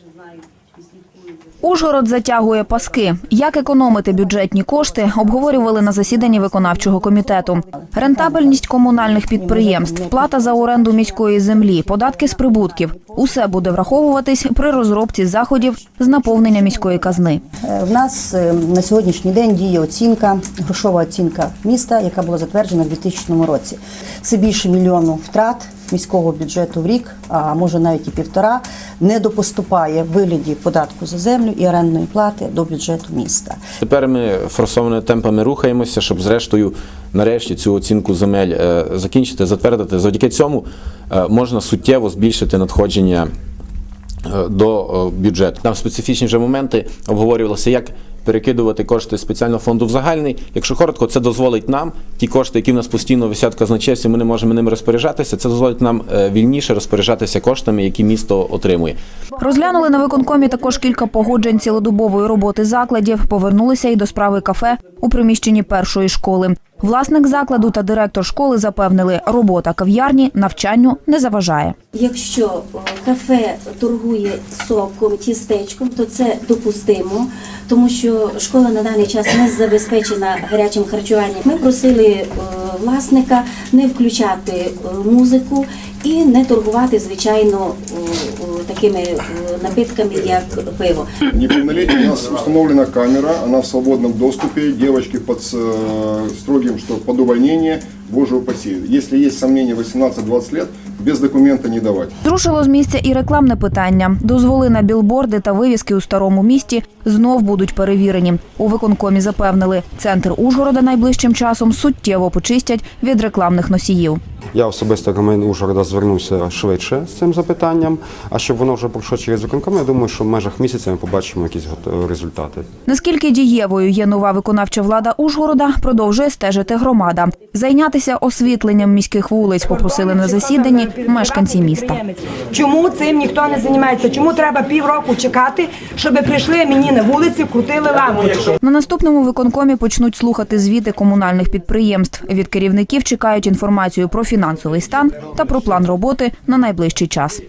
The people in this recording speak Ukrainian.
It was like. Ужгород затягує паски. Як економити бюджетні кошти, обговорювали на засіданні виконавчого комітету. Рентабельність комунальних підприємств, плата за оренду міської землі, податки з прибутків – усе буде враховуватись при розробці заходів з наповнення міської казни. Е, В нас е, на сьогоднішній день діє оцінка, грошова оцінка міста, яка була затверджена в 2000 році. Це більше мільйону втрат міського бюджету в рік, а може навіть і півтора, не допоступає вигляді податку за землю і орендної плати до бюджету міста. Тепер ми форсованими темпами рухаємося, щоб зрештою нарешті цю оцінку земель е, закінчити, затвердити. Завдяки цьому е, можна суттєво збільшити надходження до е, бюджету. Там специфічні вже моменти обговорювалися, як перекидувати кошти спеціального фонду в загальний. Якщо коротко, це дозволить нам ті кошти, які в нас постійно висять в ми не можемо ними розпоряджатися. Це дозволить нам е, вільніше розпоряджатися коштами, які місто отримує. Розглянули на виконкомі також кілька погоджень цілодобової роботи закладів, повернулися і до справи кафе у приміщенні першої школи. Власник закладу та директор школи запевнили, робота кав'ярні навчанню не заважає. Якщо кафе торгує соком, тістечком, то це допустимо, тому що школа на даний час не забезпечена гарячим харчуванням. Ми просили е, власника не включати е, музику і не торгувати звичайно такими напитками, як пиво. Неполнолетний у нас установлена камера, она в свободном доступе. Девочки под э, строгим, що увольнение, боже упаси. Если есть сомнения 18-20 лет, без документа не давать. Зрушило з місця і рекламне питання. Дозволи на білборди та вивіски у старому місті знов будуть перевірені. У виконкомі запевнили, центр Ужгорода найближчим часом суттєво почистять від рекламних носіїв. Я особисто громадянин Ужгорода звернуся швидше з цим запитанням. А щоб воно вже пройшло через виконком, я думаю, що в межах місяця ми побачимо якісь результати. Наскільки дієвою є нова виконавча влада Ужгорода, продовжує стежити громада. Зайнятися освітленням міських вулиць попросили на засіданні мешканці міста. Чому цим ніхто не займається? Чому треба півроку чекати, щоб прийшли мені на вулиці, крутили лампочки? На наступному виконкомі почнуть слухати звіти комунальних підприємств. Від керівників чекають інформацію про фінансовий стан та про план роботи на найближчий час.